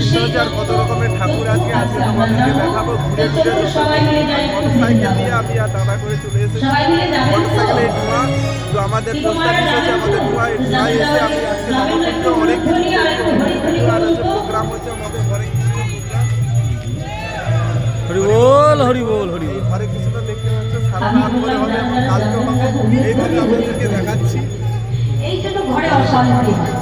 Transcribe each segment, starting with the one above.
বিশ্বজার কত রকমের ঠাকুর আজকে আজকে তোমাদেরকে দেখাবো ঘুরে ঘুরে মোটরসাইকেল দিয়ে আমি আর দাদা করে চলে এসেছি। মোটরসাইকেলে ধোঁয়া তো আমাদের পোস্ট অফিস আছে আমাদের ধোঁয়ায় ধোঁয়ায় এসে আমি আজকে অনেক কিছু আর হচ্ছে প্রোগ্রাম হচ্ছে আমাদের ঘরে হরি বল হরি বল হরি কিছুটা দেখতে পাচ্ছ সারা রাত ধরে হবে কালকে হবে। এইভাবে আপনাদেরকে দেখাচ্ছি। এই জন্য ঘরে অশান্তি হয়।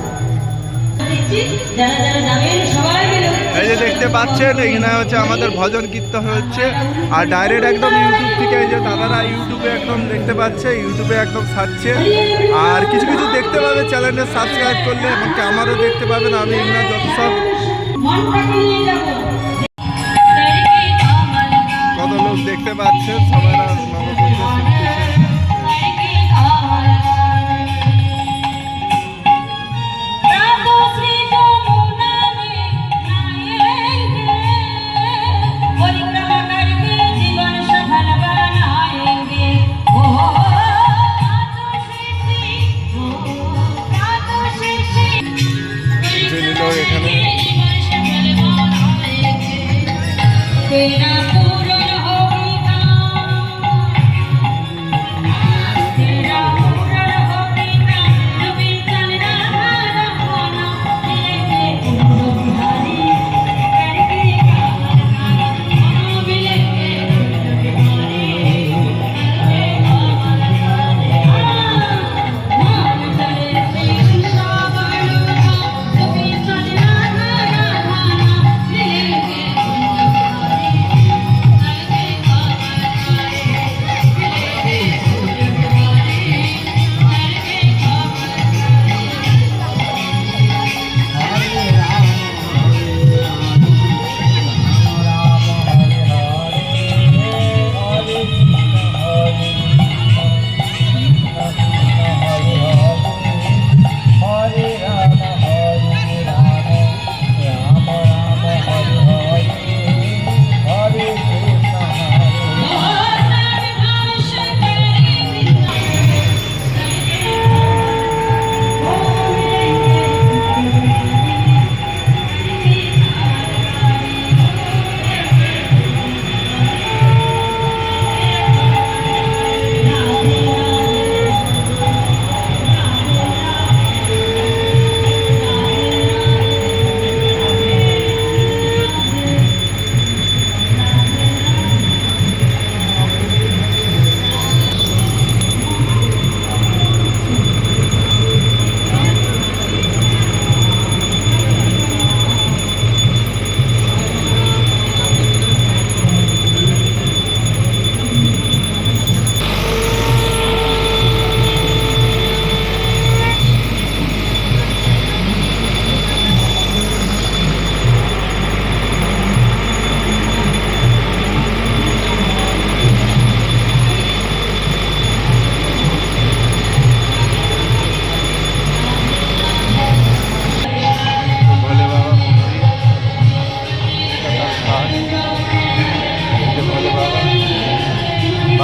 এই যে দেখতে পাচ্ছেন এখানে হচ্ছে আমাদের ভজন কীর্তন হচ্ছে। আর ডাইরেক্ট একদম ইউটিউব থেকে এই যে দাদারা ইউটিউবে একদম দেখতে পাচ্ছে ইউটিউবে একদম ছাড়ছে আর কিছু কিছু দেখতে পাবে চ্যানেলে সাবস্ক্রাইব করলে এমনকি আমারও দেখতে পাবেন আমি এখানে যত সব কত লোক দেখতে পাচ্ছেন সবাই তেরা পূরণ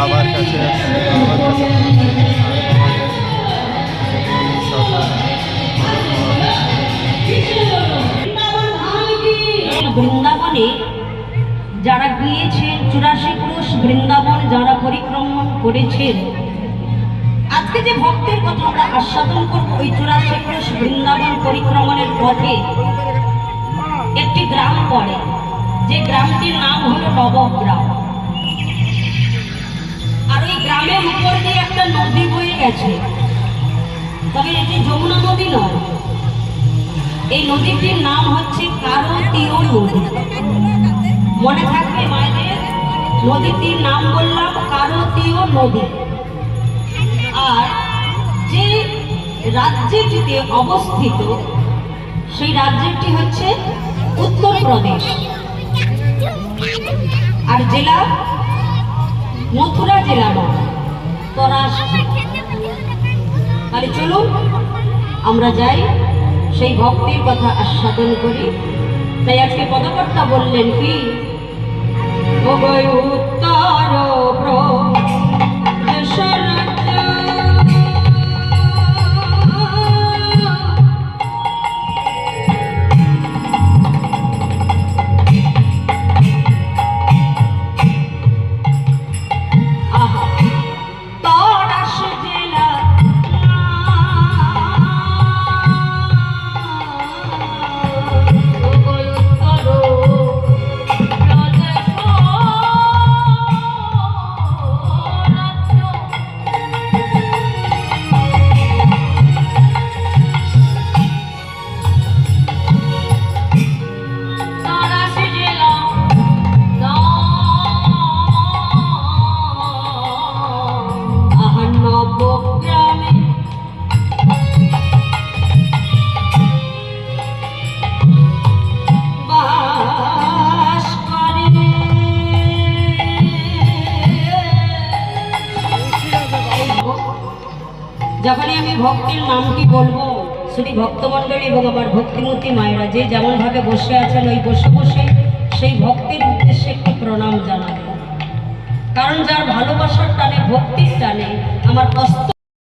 বাবার কাছে বৃন্দাবনে যারা গিয়েছেন চুরাশি পুরুষ বৃন্দাবন যারা পরিক্রমণ করেছেন, আজকে যে ভক্তের কথা আমরা আস্বাদন করব, ওই চুরাশি পুরুষ বৃন্দাবন পরিক্রমণের পথে একটি গ্রাম পড়ে। যে গ্রামটির নাম হলো নবগ্রাম। গ্রামের উপর দিয়ে একটা নদী বয়ে গেছে। তবে এটি যমুনা নদী নয়। এই নদীটির নাম হচ্ছে কারও কারতীয় নদী। মনে থাকবে মায়েদের নদীটির নাম বললাম কারতীয় নদী। আর যে রাজ্যটিতে অবস্থিত, সেই রাজ্যটি হচ্ছে উত্তরপ্রদেশ আর জেলা মথুরা জেলা নয় তরাষ্ট্র তাহলে চলুন, আমরা যাই, সেই ভক্তির কথা আস্বাদন করি। তাই আজকে পদকর্তা বললেন কি? উত্তর ভক্তের নাম কি বলব? শুধু ভক্তমণ্ডলী এবং আমার ভক্তিমূর্তি মায়েরা, যে যেমন ভাবে বসে আছেন, ওই বসে বসে সেই ভক্তির উদ্দেশ্যে একটি প্রণাম জানাবেন কারণ যার ভালোবাসার টানে, ভক্তির টানে, আমার কষ্ট